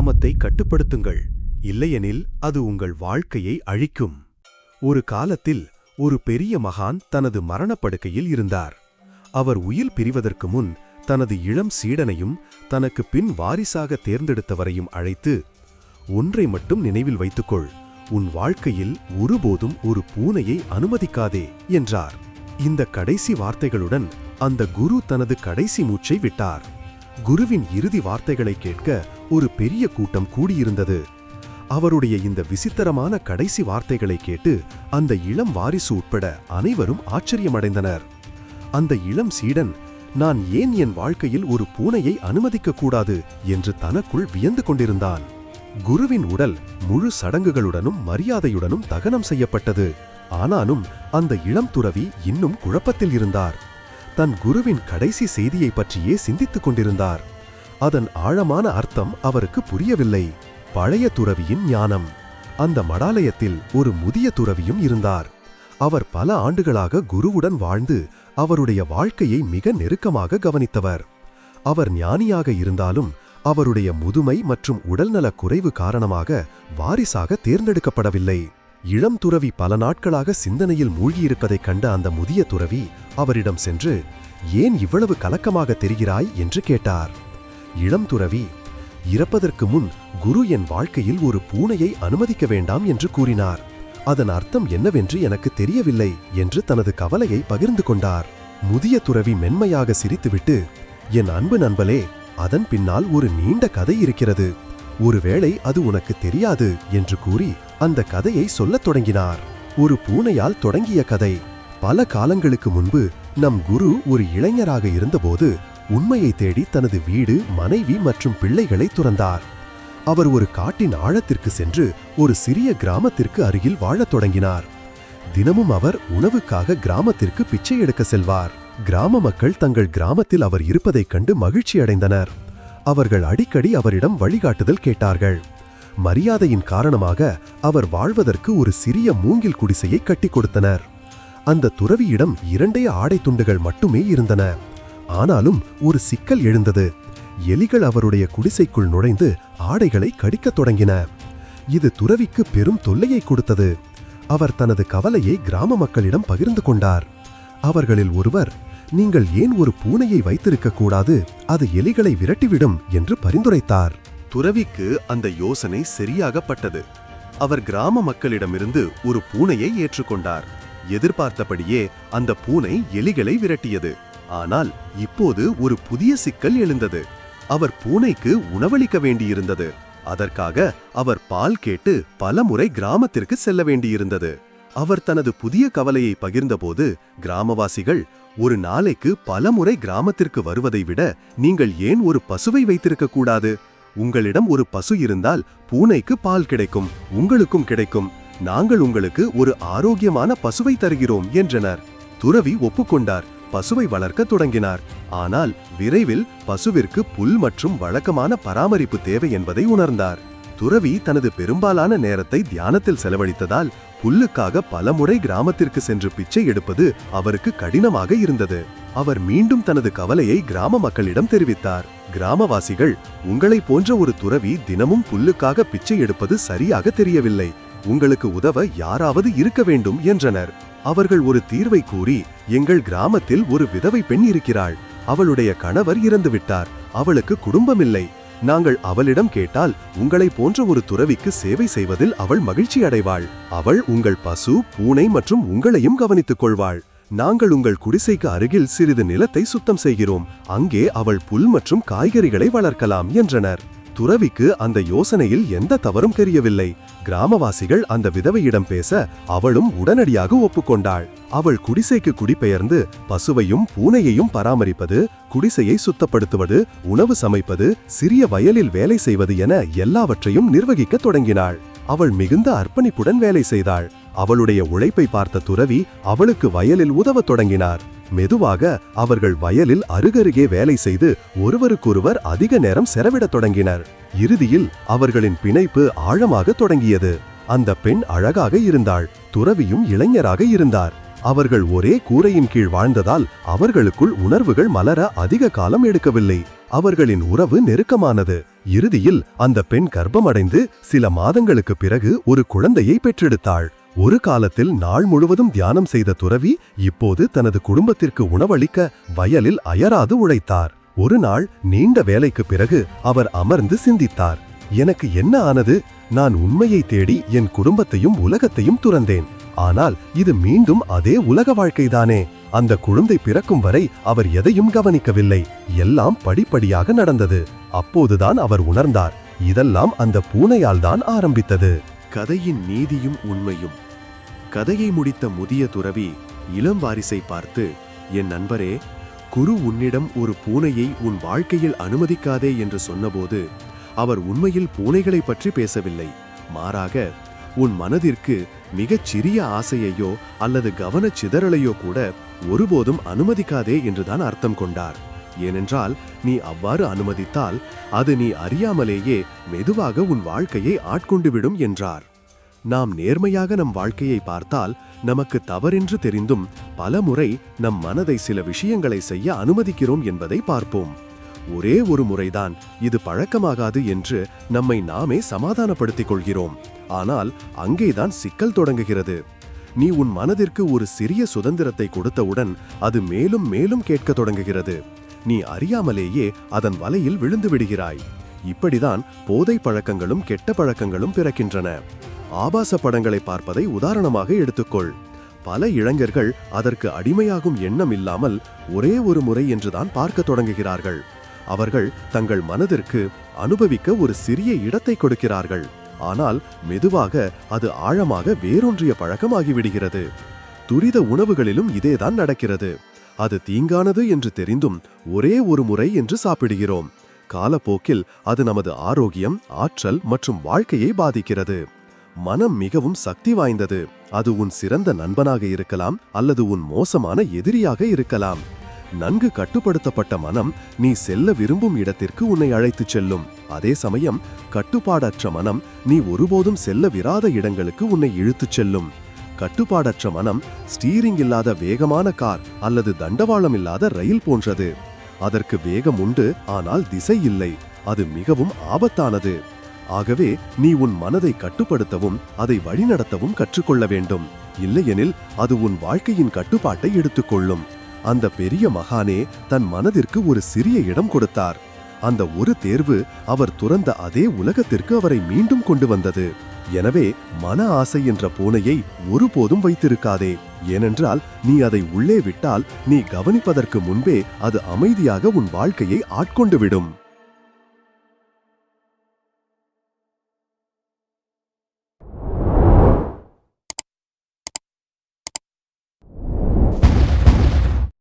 காமத்தை கட்டுப்படுத்துங்கள். இல்லையெனில் அது உங்கள் வாழ்க்கையை அழிக்கும். ஒரு காலத்தில் ஒரு பெரிய மகான் தனது மரணப்படுக்கையில் இருந்தார். அவர் உயிர் பிரிவதற்கு முன் தனது இளம் சீடனையும் தனக்கு பின் வாரிசாக தேர்ந்தெடுத்தவரையும் அழைத்து ஒன்றை மட்டும் நினைவில் வைத்துக்கொள். உன் வாழ்க்கையில் ஒருபோதும் ஒரு பூனையை அனுமதிக்காதே என்றார். இந்த கடைசி வார்த்தைகளுடன் அந்த குரு தனது கடைசி மூச்சை விட்டார். குருவின் இறுதி வார்த்தைகளை கேட்க ஒரு பெரிய கூட்டம் கூடியிருந்தது. அவருடைய இந்த விசித்திரமான கடைசி வார்த்தைகளை கேட்டு அந்த இளம் வாரிசு உட்பட அனைவரும் ஆச்சரியமடைந்தனர். அந்த இளம் சீடன் நான் ஏன் என் வாழ்க்கையில் ஒரு பூனையை அனுமதிக்க கூடாது? என்று தனக்குள் வியந்து கொண்டிருந்தான். குருவின் உடல் முழு சடங்குகளுடனும் மரியாதையுடனும் தகனம் செய்யப்பட்டது. ஆனாலும் அந்த இளம் துறவி இன்னும் குழப்பத்தில் இருந்தார். தன் குருவின் கடைசி செய்தியை பற்றியே சிந்தித்துக் கொண்டிருந்தார். அதன் ஆழமான அர்த்தம் அவருக்கு புரியவில்லை. பழைய துறவியின் ஞானம். அந்த மடாலயத்தில் ஒரு முதிய துறவியும் இருந்தார். அவர் பல ஆண்டுகளாக குருவுடன் வாழ்ந்து அவருடைய வாழ்க்கையை மிக நெருக்கமாக கவனித்தவர். அவர் ஞானியாக இருந்தாலும் அவருடைய முதுமை மற்றும் உடல்நலக் குறைவு காரணமாக வாரிசாக தேர்ந்தெடுக்கப்படவில்லை. இளம் துறவி பல நாட்களாக சிந்தனையில் மூழ்கியிருப்பதைக் கண்ட அந்த முதிய துறவி அவரிடம் சென்று ஏன் இவ்வளவு கலக்கமாக தெரிகிறாய்? என்று கேட்டார். இளம் துறவி இறப்பதற்கு முன் குரு என் வாழ்க்கையில் ஒரு பூனையை அனுமதிக்க வேண்டாம் என்று கூறினார். அதன் அர்த்தம் என்னவென்று எனக்கு தெரியவில்லை என்று தனது கவலையை பகிர்ந்து கொண்டார். முதிய துறவி மென்மையாக சிரித்துவிட்டு என் அன்பு நண்பலே அதன் பின்னால் ஒரு நீண்ட கதை இருக்கிறது. ஒருவேளை அது உனக்கு தெரியாது என்று கூறி அந்த கதையை சொல்லத் தொடங்கினார். ஒரு பூனையால் தொடங்கிய கதை. பல காலங்களுக்கு முன்பு நம் குரு ஒரு இளைஞராக இருந்தபோது உண்மையை தேடி தனது வீடு மனைவி மற்றும் பிள்ளைகளை துறந்தார். அவர் ஒரு காட்டின் ஆழத்திற்கு சென்று ஒரு சிறிய கிராமத்திற்கு அருகில் வாழத் தொடங்கினார். தினமும் அவர் உணவுக்காக கிராமத்திற்கு பிச்சை எடுக்க செல்வார். கிராம மக்கள் தங்கள் கிராமத்தில் அவர் இருப்பதைக் கண்டு மகிழ்ச்சி அடைந்தனர் அவர்கள் அடிக்கடி அவரிடம் வழிகாட்டுதல் கேட்டார்கள். மரியாதையின் காரணமாக அவர் வாழ்வதற்கு ஒரு சிறிய மூங்கில் குடிசையை கட்டிக் கொடுத்தனர். அந்த துறவியிடம் இரண்டே ஆடை துண்டுகள் மட்டுமே இருந்தன. ஆனாலும் ஒரு சிக்கல் எழுந்தது. எலிகள் அவருடைய குடிசைக்குள் நுழைந்து ஆடைகளை கடிக்கத் தொடங்கின. இது துறவிக்கு பெரும் தொல்லையை கொடுத்தது. அவர் தனது கவலையை கிராம மக்களிடம் பகிர்ந்து கொண்டார். அவர்களில் ஒருவர் நீங்கள் ஏன் ஒரு பூனையை வைத்திருக்க கூடாது? அது எலிகளை விரட்டிவிடும் என்று பரிந்துரைத்தார். துறவிக்கு அந்த யோசனை சரியாகப்பட்டது. அவர் கிராம மக்களிடமிருந்து ஒரு பூனையை ஏற்றுக்கொண்டார். எதிர்பார்த்தபடியே அந்த பூனை எலிகளை விரட்டியது. ஆனால் இப்போது ஒரு புதிய சிக்கல் எழுந்தது. அவர் பூனைக்கு உணவளிக்க வேண்டியிருந்தது. அதற்காக அவர் பால் கேட்டு பலமுறை கிராமத்திற்கு செல்ல வேண்டியிருந்தது. அவர் தனது புதிய கவலையை பகிர்ந்தபோது கிராமவாசிகள் ஒரு நாளைக்கு பலமுறை கிராமத்திற்கு வருவதை விட நீங்கள் ஏன் ஒரு பசுவை வைத்திருக்க கூடாது? உங்களிடம் ஒரு பசு இருந்தால் பூனைக்கு பால் கிடைக்கும் உங்களுக்கும் கிடைக்கும். நாங்கள் உங்களுக்கு ஒரு ஆரோக்கியமான பசுவை தருகிறோம் என்றனர். துறவி ஒப்புக்கொண்டார் பசுவை வளர்க்க தொடங்கினார். ஆனால் விரைவில் பசுவிற்கு புல் மற்றும் வழக்கமான பராமரிப்பு தேவை என்பதை உணர்ந்தார். துறவி தனது பெரும்பாலான நேரத்தை தியானத்தில் செலவழித்ததால் புல்லுக்காக பலமுறை கிராமத்திற்கு சென்று பிச்சை எடுப்பது அவருக்கு கடினமாக இருந்தது. அவர் மீண்டும் தனது கவலையை கிராம மக்களிடம் தெரிவித்தார். கிராமவாசிகள் உங்களை போன்ற ஒரு துறவி தினமும் புல்லுக்காக பிச்சை எடுப்பது சரியாக தெரியவில்லை. உங்களுக்கு உதவ யாராவது இருக்க வேண்டும் என்றனர். அவர்கள் ஒரு தீர்வை கூறி எங்கள் கிராமத்தில் ஒரு விதவை பெண் இருக்கிறாள். அவளுடைய கணவர் இறந்துவிட்டார். அவளுக்கு குடும்பமில்லை. நாங்கள் அவளிடம் கேட்டால் உங்களை போன்ற ஒரு துறவிக்கு சேவை செய்வதில் அவள் மகிழ்ச்சி அடைவாள் அவள் உங்கள் பசு பூனை மற்றும் உங்களையும் கவனித்துக் கொள்வாள். நாங்கள் உங்கள் குடிசைக்கு அருகில் சிறிது நிலத்தை சுத்தம் செய்கிறோம். அங்கே அவள் புல் மற்றும் காய்கறிகளை வளர்க்கலாம் என்றனர். துறவிக்கு அந்த யோசனையில் எந்த தவறும் தெரியவில்லை. கிராமவாசிகள் அந்த விதவையிடம் பேச அவளும் உடனடியாக ஒப்புக்கொண்டாள். அவள் குடிசைக்கு குடிபெயர்ந்து பசுவையும் பூனையையும் பராமரிப்பது குடிசையை சுத்தப்படுத்துவது உணவு சமைப்பது சிறிய வயலில் வேலை செய்வது என எல்லாவற்றையும் நிர்வகிக்க தொடங்கினாள். அவள் மிகுந்த அர்ப்பணிப்புடன் வேலை செய்தாள். அவளுடைய உழைப்பை பார்த்த துறவி அவளுக்கு வயலில் உதவத் தொடங்கினார். மெதுவாக அவர்கள் வயலில் அருகருகே வேலை செய்து ஒருவருக்கொருவர் அதிக நேரம் செலவிடத் தொடங்கினர். இறுதியில் அவர்களின் பிணைப்பு ஆழமாக தொடங்கியது. அந்த பெண் அழகாக இருந்தாள். துறவியும் இளைஞராக இருந்தார். அவர்கள் ஒரே கூரையின் கீழ் வாழ்ந்ததால் அவர்களுக்குள் உணர்வுகள் மலர அதிக காலம் எடுக்கவில்லை. அவர்களின் உறவு நெருக்கமானது. இறுதியில் அந்த பெண் கர்ப்பமடைந்து சில மாதங்களுக்கு பிறகு ஒரு குழந்தையை பெற்றெடுத்தாள். ஒரு காலத்தில் நாள் முழுவதும் தியானம் செய்த துறவி இப்போது தனது குடும்பத்திற்கு உணவளிக்க வயலில் அயராது உழைத்தார். ஒரு நாள் நீண்ட வேலைக்கு பிறகு அவர் அமர்ந்து சிந்தித்தார். எனக்கு என்ன ஆனது? நான் உண்மையை தேடி என் குடும்பத்தையும் உலகத்தையும் துறந்தேன். ஆனால் இது மீண்டும் அதே உலக வாழ்க்கைதானே. அந்த குழந்தை பிறக்கும் வரை அவர் எதையும் கவனிக்கவில்லை. எல்லாம் படிப்படியாக நடந்தது. அப்போதுதான் அவர் உணர்ந்தார். இதெல்லாம் அந்த பூனையால் தான் ஆரம்பித்தது. கதையின் நீதியும் உண்மையும். கதையை முடித்த முதிய துறவி இளம் வாரிசை பார்த்து என் நண்பரே குரு உன்னிடம் ஒரு பூனையை உன் வாழ்க்கையில் அனுமதிக்காதே என்று சொன்னபோது அவர் உண்மையில் பூனைகளைப் பற்றி பேசவில்லை. மாறாக உன் மனதிற்கு மிகச் சிறிய ஆசையையோ அல்லது கவனச் சிதறலையோ கூட ஒருபோதும் அனுமதிக்காதே என்றுதான் அர்த்தம் கொண்டார். ஏனென்றால் நீ அவ்வாறு அனுமதித்தால் அது நீ அறியாமலேயே மெதுவாக உன் வாழ்க்கையை ஆட்கொண்டுவிடும் என்றார். நாம் நேர்மையாக நம் வாழ்க்கையை பார்த்தால் நமக்கு தவறென்று தெரிந்தும் பலமுறை நம் மனதை சில விஷயங்களை செய்ய அனுமதிக்கிறோம் என்பதை பார்ப்போம். ஒரே ஒரு முறைதான் இது பழக்கமாகாது என்று நம்மை நாமே சமாதானப்படுத்திக் கொள்கிறோம். ஆனால் அங்கேதான் சிக்கல் தொடங்குகிறது. நீ உன் மனதிற்கு ஒரு சிறிய சுதந்திரத்தை கொடுத்தவுடன் அது மேலும் மேலும் கேட்க தொடங்குகிறது. நீ அறியாமலேயே அதன் வலையில் விழுந்து விடுகிறாய். இப்படிதான் போதை பழக்கங்களும் கெட்ட பழக்கங்களும் பிறக்கின்றன. ஆபாச படங்களை பார்ப்பதை உதாரணமாக எடுத்துக்கொள். பல இளைஞர்கள் அதற்கு அடிமையாகும் எண்ணம் இல்லாமல் ஒரே ஒரு முறை என்றுதான் பார்க்க தொடங்குகிறார்கள். அவர்கள் தங்கள் மனதிற்கு அனுபவிக்க ஒரு சிறிய இடத்தை கொடுக்கிறார்கள். ஆனால் மெதுவாக அது ஆழமாக வேரூன்றிய பழக்கமாகிவிடுகிறது. துரித உணவுகளிலும் இதேதான் நடக்கிறது. அது தீங்கானது என்று தெரிந்தும் ஒரே ஒரு முறை என்று சாப்பிடுகிறோம். காலப்போக்கில் அது நமது ஆரோக்கியம் ஆற்றல் மற்றும் வாழ்க்கையை பாதிக்கிறது. மனம் மிகவும் சக்தி வாய்ந்தது. அது உன் சிறந்த நண்பனாக இருக்கலாம் அல்லது உன் மோசமான எதிரியாக இருக்கலாம். நன்கு கட்டுப்படுத்தப்பட்ட மனம் நீ செல்ல விரும்பும் இடத்திற்கு உன்னை அழைத்துச் செல்லும். அதே சமயம் கட்டுப்பாடற்ற மனம் நீ ஒருபோதும் செல்ல விராத இடங்களுக்கு உன்னை இழுத்துச் செல்லும். கட்டுப்பாடற்ற மனம் ஸ்டீரிங் இல்லாத வேகமான கார் அல்லது தண்டவாளம் இல்லாத ரயில் போன்றது. அதற்கு வேகம் உண்டு ஆனால் திசை இல்லை. அது மிகவும் ஆபத்தானது. ஆகவே நீ உன் மனதை கட்டுப்படுத்தவும் அதை வழிநடத்தவும் கற்றுக்கொள்ள வேண்டும். இல்லையெனில் அது உன் வாழ்க்கையின் கட்டுப்பாட்டை எடுத்துக்கொள்ளும். அந்த பெரிய மகானே தன் மனதிற்கு ஒரு சிறிய இடம் கொடுத்தார். அந்த ஒரு தேர்வு அவர் துறந்த அதே உலகத்திற்கு அவரை மீண்டும் கொண்டு வந்தது. எனவே மன ஆசை என்ற பூனையை ஒருபோதும் வைத்திருக்காதே. ஏனென்றால் நீ அதை உள்ளே விட்டால் நீ கவனிப்பதற்கு முன்பே அது அமைதியாக உன் வாழ்க்கையை ஆட்கொண்டு விடும்.